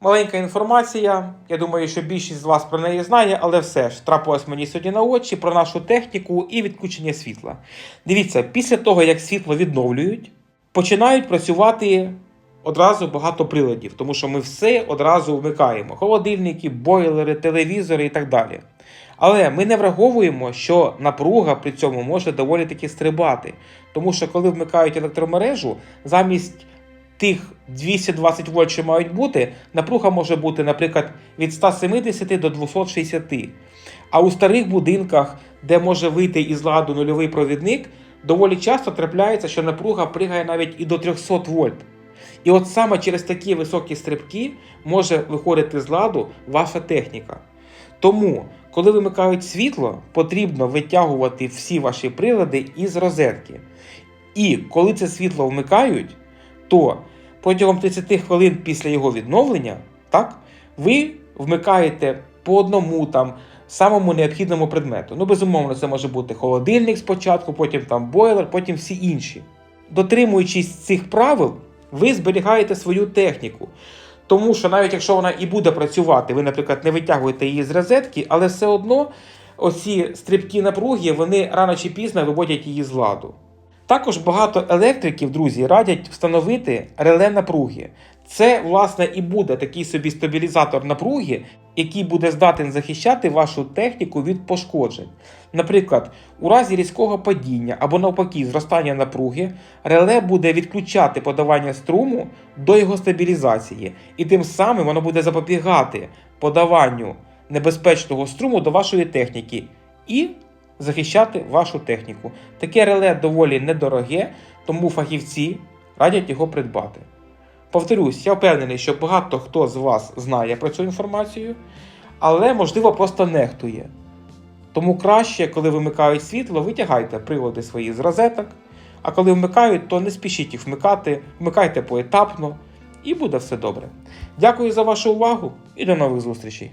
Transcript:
Маленька інформація. Я думаю, що більшість з вас про неї знає, але все ж трапилось мені сьогодні на очі про нашу техніку і відключення світла. Дивіться, після того, як світло відновлюють, починають працювати одразу багато приладів, тому що ми все одразу вмикаємо: холодильники, бойлери, телевізори і так далі. Але ми не враховуємо, що напруга при цьому може доволі таки стрибати. Тому що коли вмикають електромережу, замість тих 220 вольт, що мають бути, напруга може бути, наприклад, від 170 до 260. А у старих будинках, де може вийти із ладу нульовий провідник, доволі часто трапляється, що напруга пригає навіть і до 300 вольт. І от саме через такі високі стрибки може виходити з ладу ваша техніка. Тому, коли вимикають світло, потрібно витягувати всі ваші прилади із розетки. І коли це світло вмикають, то протягом 30 хвилин після його відновлення, так, ви вмикаєте по одному там самому необхідному предмету. Ну, безумовно, це може бути холодильник спочатку, потім там бойлер, потім всі інші. Дотримуючись цих правил, ви зберігаєте свою техніку. Тому що навіть якщо вона і буде працювати, ви, наприклад, не витягуєте її з розетки, але все одно оці стрибки напруги вони рано чи пізно виводять її з ладу. Також багато електриків, друзі, радять встановити реле напруги. Це, власне, і буде такий собі стабілізатор напруги, який буде здатен захищати вашу техніку від пошкоджень. Наприклад, у разі різкого падіння або навпаки зростання напруги, реле буде відключати подавання струму до його стабілізації, і тим самим воно буде запобігати подаванню небезпечного струму до вашої техніки і захищати вашу техніку. Таке реле доволі недороге, тому фахівці радять його придбати. Повторюсь, я впевнений, що багато хто з вас знає про цю інформацію, але можливо просто нехтує. Тому краще, коли вимикають світло, витягайте прилади свої з розеток, а коли вмикають, то не спішіть їх вмикати, вмикайте поетапно і буде все добре. Дякую за вашу увагу і до нових зустрічей!